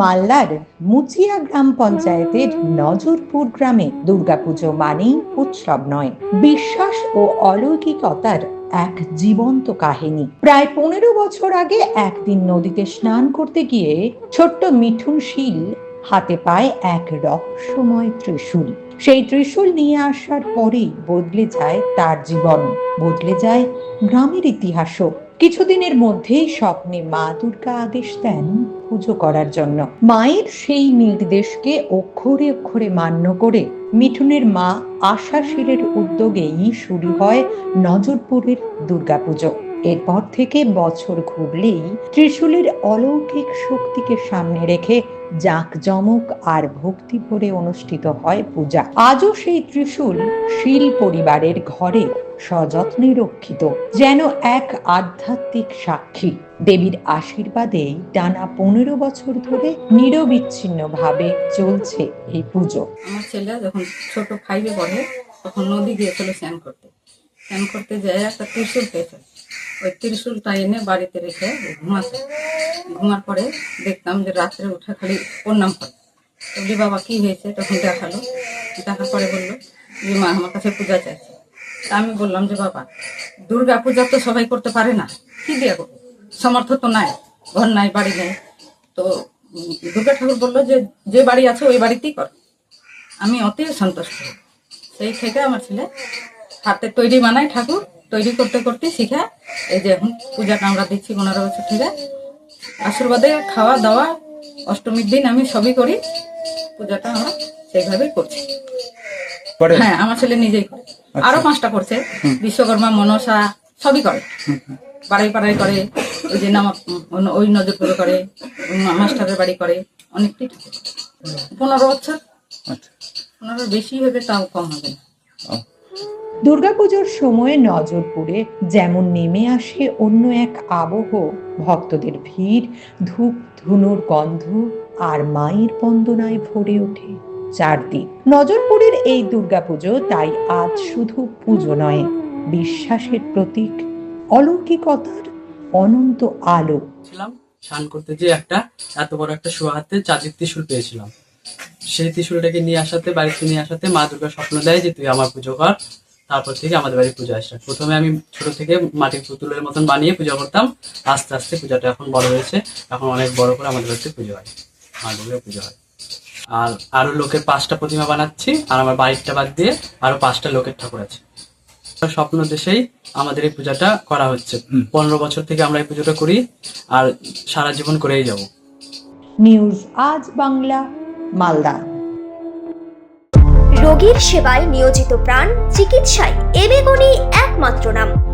মালদার মুচিয়া গ্রাম পঞ্চায়েতের নজরপুর গ্রামে দুর্গাপুজো মানেই উৎসব নয় বিশ্বাস ও অলৌকিকতার এক জীবন্ত কাহিনী। প্রায় পনেরো বছর আগে একদিন নদীতে স্নান করতে গিয়ে ছোট্ট মিঠুন শীল হাতে পায় এক রহস্যময় ত্রিশূল। সেই ত্রিশূল নিয়ে আসার পরেই বদলে যায় তার জীবন বদলে যায় গ্রামের ইতিহাসও। কিছুদিনের মধ্যেই স্বপ্নে মা দুর্গা আদেশ দেন পুজো করার জন্য। মায়ের সেই নির্দেশকে অক্ষরে অক্ষরে মান্য করে মিঠুনের মা আশা শিরের উদ্যোগেই শুরু হয় নজরপুরের দুর্গাপুজো। এরপর থেকে বছর ঘুরলেই ত্রিশূলের অলৌকিক শক্তিকে সামনে রেখে জাঁকজমক আর ভক্তি ভরে অনুষ্ঠিত হয় পূজা। আজও সেই ত্রিশূল শীল পরিবারের ঘরে সযত্নে রক্ষিত, যেন এক আধ্যাত্মিক সাক্ষী। দেবীর আশীর্বাদে টানা পনেরো বছর ধরে নিরবিচ্ছিন্ন ভাবে চলছে এই পুজো। আমার ছেলে যখন ছোট ফাইভে পড়ে, তখন নদী গিয়েছিল স্নান করতে। স্নান করতে যায় একটা ত্রিশূল পেয়েছে ওই ত্রিশূলটা এনে বাড়িতে রেখে ঘুমাতে। ঘুমার পরে দেখতাম যে রাত্রে উঠে খালি প্রণাম করে। বলি, বাবা, কি হয়েছে? তখন দেখাল। দেখার পরে বলল যে, মা, আমার কাছে পূজা চাইছে। আমি বললাম যে, বাবা, দুর্গা পূজা তো সবাই করতে পারে না। কি দিয়ে করব? সমর্থ তো নাই ঘর নাই বাড়ি নেই। তো দুর্গা ঠাকুর বলল যে যে বাড়ি আছে ওই বাড়িতেই কর। আমি অতি সন্তুষ্ট। সেই থেকে আমার ছেলে হাতে তৈরি বানায় ঠাকুর তৈরি করতে করতে শিখা এই যে এখন পূজাটা আমরা দিচ্ছি পনেরো বছর থেকে। আশীর্বাদে খাওয়া দাওয়া অষ্টমীর দিন আমি সবই করি পূজাটা আমরা সেইভাবেই করছি। হ্যাঁ আমার ছেলে নিজেই করে। আরও পাঁচটা করছে বিশ্বকর্মা মনসা সবই করে। পাড়াই পাড়াই করে ওই যে নাম ওই নজর পুজো করে মাস্টারের বাড়ি করে অনেকটাই করে। পনেরো বছর। আচ্ছা। পনেরো বেশি হবে তাও কম হবে না। দুর্গাপুজোর সময় নজরপুরে যেমন নেমে আসে অন্য এক আবহ ভক্তদের ভিড় ধূপ ধুনুর গন্ধ আর মায়ের বন্দনায় ভরে ওঠে চারদিক। নজরপুরের এই দুর্গাপুজো তাই আজ শুধু পুজো নয় বিশ্বাসের প্রতীক অলৌকিকতার অনন্ত আলো। ছিলাম, স্নান করতে যে একটা এত বড় একটা হাতে চাঁদের ত্রিশূল পেয়েছিলাম। সেই ত্রিশূলটাকে নিয়ে আসাতে, বাড়িতে নিয়ে আসাতে মা দুর্গা স্বপ্ন দেয় যে তুই আমার পুজো কর। তারপর থেকে আমাদের বাড়ি পূজা আসে। প্রথমে আমি ছোট থেকে মাটির পুতুলের মতন বানিয়ে পূজা করতাম। আস্তে আস্তে পূজাটা এখন বড় হয়েছে। এখন অনেক বড় করে আমাদের বাড়িতে পুজো হয়। মা দুর্গা পুজো হয়। আর আরও লোকের পাঁচটা প্রতিমা বানাচ্ছি। আর আমার বাড়িটা বাদ দিয়ে আরও পাঁচটা লোকের ঠাকুর আছে। স্বপ্ন দেশেই আমাদের এই পূজাটা করা হচ্ছে। পনেরো বছর থেকে আমরা এই পুজোটা করি আর সারা জীবন করেই যাব। নিউজ আজ বাংলা মালদা। রোগীর সেবায় নিয়োজিত প্রাণ চিকিৎসায় এবেগুনি একমাত্র নাম।